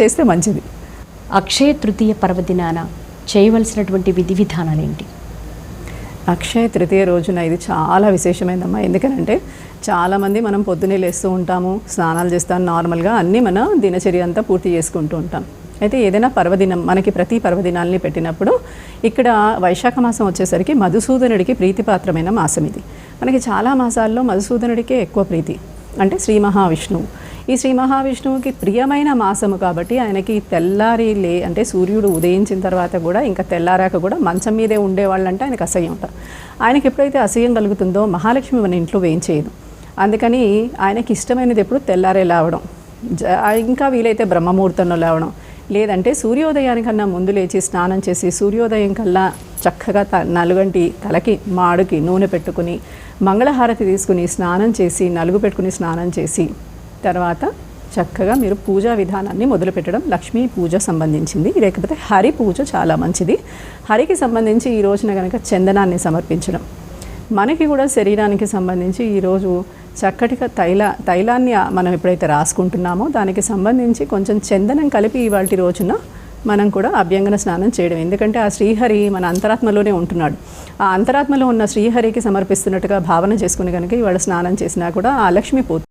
చేస్తే మంచిది. అక్షయ తృతీయ పర్వదినాన చేయవలసినటువంటి విధి విధానాలు ఏంటి? అక్షయ తృతీయ రోజున ఇది చాలా విశేషమైనదమ్మా ఎందుకనంటే చాలామంది మనం పొద్దున్నే లేస్తూ ఉంటాము స్నానాలు చేస్తాం నార్మల్గా అన్నీ మన దినచర్య అంతా పూర్తి చేసుకుంటూ ఉంటాం. అయితే ఏదైనా పర్వదినం మనకి ప్రతి పర్వదినాల్ని పెట్టినప్పుడు ఇక్కడ వైశాఖ మాసం వచ్చేసరికి మధుసూదనుడికి ప్రీతిపాత్రమైన మాసం ఇది మనకి చాలా మాసాల్లో మధుసూదనుడికే ఎక్కువ ప్రీతి. అంటే శ్రీ మహావిష్ణువు ఈ శ్రీ మహావిష్ణువుకి ప్రియమైన మాసము కాబట్టి ఆయనకి తెల్లారి లే అంటే సూర్యుడు ఉదయించిన తర్వాత కూడా ఇంకా తెల్లారాక కూడా మంచం మీదే ఉండేవాళ్ళంటే ఆయనకు అసహ్యం ఉంటారు ఆయనకి ఎప్పుడైతే అసహ్యం కలుగుతుందో మహాలక్ష్మి మన ఇంట్లో వేయించేయదు అందుకని ఆయనకి ఇష్టమైనది ఎప్పుడు తెల్లారే లేవడం. జ- ఇంకా వీలైతే బ్రహ్మముహూర్తంలో లేవడం. లేదంటే సూర్యోదయానికన్నా ముందు లేచి స్నానం చేసి సూర్యోదయం కల్లా చక్కగా త నలుగంటి తలకి మాడుకి నూనె పెట్టుకుని మంగళహారతి తీసుకుని స్నానం చేసి నలుగు పెట్టుకుని స్నానం చేసి తర్వాత చక్కగా మీరు పూజా విధానాన్ని మొదలుపెట్టడం లక్ష్మీ పూజ సంబంధించింది. లేకపోతే హరి పూజ చాలా మంచిది. హరికి సంబంధించి ఈ రోజున కనుక చందనాన్ని సమర్పించడం. మనకి కూడా శరీరానికి సంబంధించి ఈరోజు చక్కటిగా తైల తైలాన్ని మనం ఎప్పుడైతే రాసుకుంటున్నామో దానికి సంబంధించి కొంచెం చందనం కలిపి ఇవాళ రోజున మనం కూడా అభ్యంగన స్నానం చేయడం. ఎందుకంటే ఆ శ్రీహరి మన అంతరాత్మలోనే ఉంటున్నాడు. ఆ అంతరాత్మలో ఉన్న శ్రీహరికి సమర్పిస్తున్నట్టుగా భావన చేసుకుని కనుక ఇవాళ స్నానం చేసినా కూడా ఆ లక్ష్మి పోతుంది